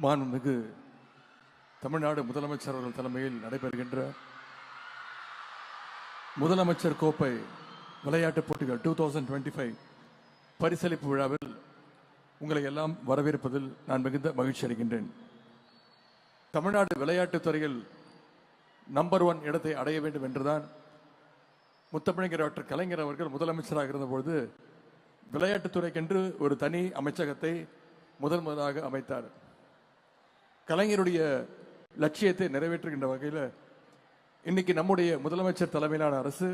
மாண்புமிகு தமிழ்நாடு முதலமைச்சர் அவர்கள் தலைமையில் நடைபெறுகின்ற முதலமைச்சர் கோப்பை விளையாட்டுப் போட்டிகள் டூ தௌசண்ட் டுவெண்ட்டி ஃபைவ் பரிசளிப்பு விழாவில் உங்களை எல்லாம் வரவேற்பதில் நான் மிகுந்த மகிழ்ச்சி அடைகின்றேன். தமிழ்நாடு விளையாட்டுத் துறையில் நம்பர் ஒன் இடத்தை அடைய வேண்டும் என்றுதான் முத்தமிழங்கர் டாக்டர் கலைஞர் அவர்கள் முதலமைச்சராக இருந்தபொழுது விளையாட்டுத்துறைக்கென்று ஒரு தனி அமைச்சகத்தை முதல் முதலாக அமைத்தார். கலைஞருடைய லட்சியத்தை நிறைவேற்றுகின்ற வகையில் இன்னைக்கு நம்முடைய முதலமைச்சர் தலைமையிலான அரசு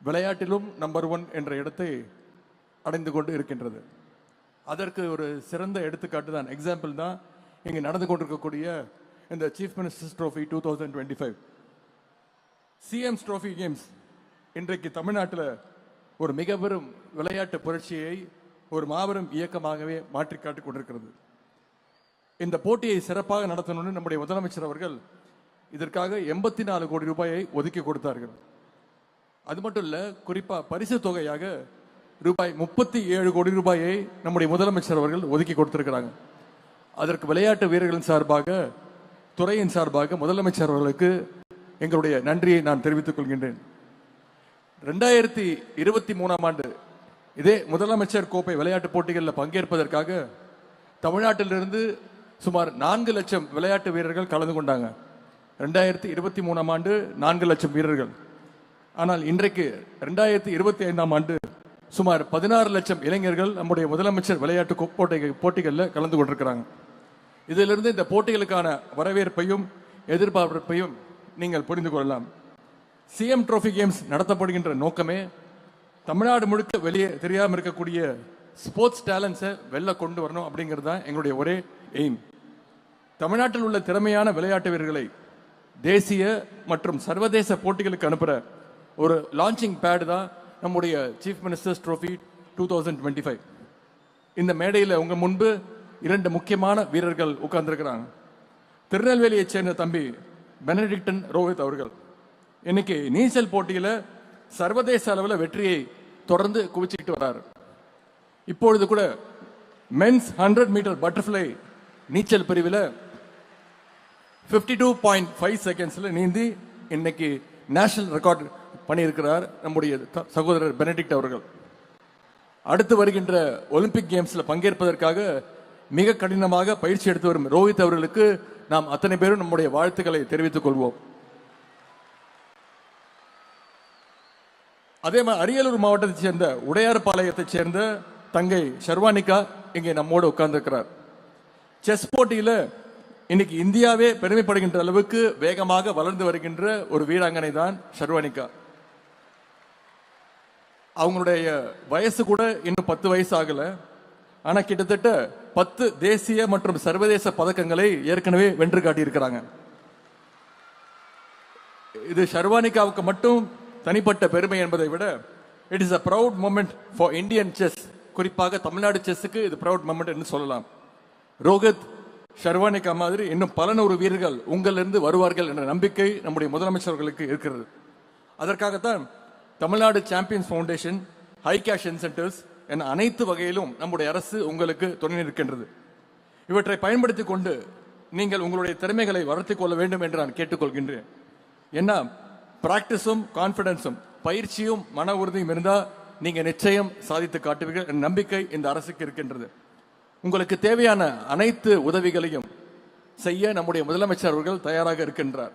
விளையாட்டிலும் நம்பர் ஒன் என்ற இடத்தை அடைந்து கொண்டு இருக்கின்றது. அதற்கு ஒரு சிறந்த எடுத்துக்காட்டு தான் எக்ஸாம்பிள் தான் இங்கே நடந்து கொண்டிருக்கக்கூடிய இந்த chief ministers trophy two thousand twenty five CMs trophy games இன்றைக்கு தமிழ்நாட்டில் ஒரு மிக பெரும் விளையாட்டு புரட்சியை ஒரு மாபெரும் இயக்கமாகவே மாற்றி காட்டிக் கொண்டிருக்கிறது. இந்த போட்டியை சிறப்பாக நடத்தணும்னு நம்முடைய முதலமைச்சர் அவர்கள் இதற்காக எண்பத்தி நாலு கோடி ரூபாயை ஒதுக்கி கொடுத்தார்கள். அது மட்டும் இல்லை குறிப்பாக பரிசு தொகையாக ரூபாய் முப்பத்தி ஏழு கோடி ரூபாயை நம்முடைய முதலமைச்சர் அவர்கள் ஒதுக்கி கொடுத்திருக்கிறாங்க. அதற்கு விளையாட்டு வீரர்களின் சார்பாக துறையின் சார்பாக முதலமைச்சர் அவர்களுக்கு எங்களுடைய நன்றியை நான் தெரிவித்துக் கொள்கின்றேன். ரெண்டாயிரத்தி இருபத்தி மூணாம் ஆண்டு இதே முதலமைச்சர் கோப்பை விளையாட்டு போட்டிகளில் பங்கேற்பதற்காக தமிழ்நாட்டிலிருந்து சுமார் நான்கு லட்சம் விளையாட்டு வீரர்கள் கலந்து கொண்டாங்க. ரெண்டாயிரத்தி இருபத்தி மூணாம் ஆண்டு நான்கு லட்சம் வீரர்கள். ஆனால் இன்றைக்கு ரெண்டாயிரத்தி இருபத்தி ஐந்தாம் ஆண்டு சுமார் பதினாறு லட்சம் இளைஞர்கள் நம்முடைய முதலமைச்சர் விளையாட்டு போட்டி போட்டிகளில் கலந்து கொண்டிருக்கிறாங்க. இதிலிருந்து இந்த போட்டிகளுக்கான வரவேற்பையும் எதிர்பார்ப்பையும் நீங்கள் புரிந்து கொள்ளலாம். சிஎம் ட்ரோஃபி கேம்ஸ் நடத்தப்படுகின்ற நோக்கமே தமிழ்நாடு முழுக்க வெளியே தெரியாமல் இருக்கக்கூடிய ஸ்போர்ட்ஸ் டேலண்ட்ஸை வெளில கொண்டு வரணும் அப்படிங்கிறது தான் எங்களுடைய ஒரே எய்ம். தமிழ்நாட்டில் உள்ள திறமையான விளையாட்டு வீரர்களை தேசிய மற்றும் சர்வதேச போட்டிகளுக்கு அனுப்புகிற ஒரு லான்ச்சிங் பேடு தான் நம்முடைய chief ministers trophy two thousand twenty five இந்த மேடையில் உங்கள் முன்பு இரண்டு முக்கியமான வீரர்கள் உட்கார்ந்துருக்கிறாங்க. திருநெல்வேலியைச் சேர்ந்த தம்பி பெனடிக்டன் ரோஹித் அவர்கள். இன்னைக்கு நீச்சல் போட்டியில் சர்வதேச அளவில் வெற்றியை தொடர்ந்து குவிச்சிக்கிட்டு வராரு. இப்பொழுது கூட மென்ஸ் ஹண்ட்ரட் மீட்டர் பட்டர்ஃப்ளை நீச்சல் பிரிவில் 52.5 டூ பாயிண்ட் ஃபைவ் செகண்ட்ஸில் நீந்தி இன்னைக்கு நேஷனல் ரெக்கார்ட் பண்ணியிருக்கிறார் நம்முடைய சகோதரர் பெனடிக்ட் அவர்கள். அடுத்து வருகின்ற ஒலிம்பிக் கேம்ஸில் பங்கேற்பதற்காக மிக கடினமாக பயிற்சி எடுத்து வரும் ரோஹித் அவர்களுக்கு நாம் அத்தனை பேரும் நம்முடைய வாழ்த்துக்களை தெரிவித்துக் கொள்வோம். அதே மாதிரி அரியலூர் மாவட்டத்தைச் சேர்ந்த உடையார்பாளையத்தைச் சேர்ந்த தங்கை ஷர்வானிகா இங்கே நம்மோடு உட்கார்ந்திருக்கிறார். செஸ் போட்டியில இன்னைக்கு இந்தியாவே பெருமைப்படுகின்ற அளவுக்கு வேகமாக வளர்ந்து வருகின்ற ஒரு வீராங்கனை தான் ஷர்வானிகா. அவங்களுடைய வயசு கூட இன்னும் பத்து வயசு ஆகல. ஆனா கிட்டத்தட்ட பத்து தேசிய மற்றும் சர்வதேச பதக்கங்களை ஏற்கனவே வென்று காட்டியிருக்கிறாங்க. இது ஷர்வானிகாவுக்கு மட்டும் தனிப்பட்ட பெருமை என்பதை விட it is a proud moment for Indian chess குறிப்பாக தமிழ்நாடு செஸ்ஸுக்கு இது ப்ரௌட் மூமெண்ட் என்று சொல்லலாம். ரோஹித் ஷர்வானிகா மாதிரி இன்னும் பல நூறு வீரர்கள் உங்களிலிருந்து வருவார்கள் என்ற நம்பிக்கை நம்முடைய முதலமைச்சர்களுக்கு இருக்கிறது. அதற்காகத்தான் Tamil Nadu champions foundation high cash incentives என அனைத்து வகையிலும் நம்முடைய அரசு உங்களுக்கு துணை நிற்கின்றது. இவற்றை பயன்படுத்திக் கொண்டு நீங்கள் உங்களுடைய திறமைகளை வளர்த்துக் கொள்ள வேண்டும் என்று நான் கேட்டுக்கொள்கின்றேன். ஏன்னா பிராக்டிஸும் கான்பிடன்ஸும் பயிற்சியும் மன உறுதியும் இருந்தால் நீங்கள் நிச்சயம் சாதித்து காட்டுவீர்கள் என்ற நம்பிக்கை இந்த அரசுக்கு இருக்கின்றது. உங்களுக்கு தேவையான அனைத்து உதவிகளையும் செய்ய நம்முடைய முதலமைச்சர் அவர்கள் தயாராக இருக்கின்றார்.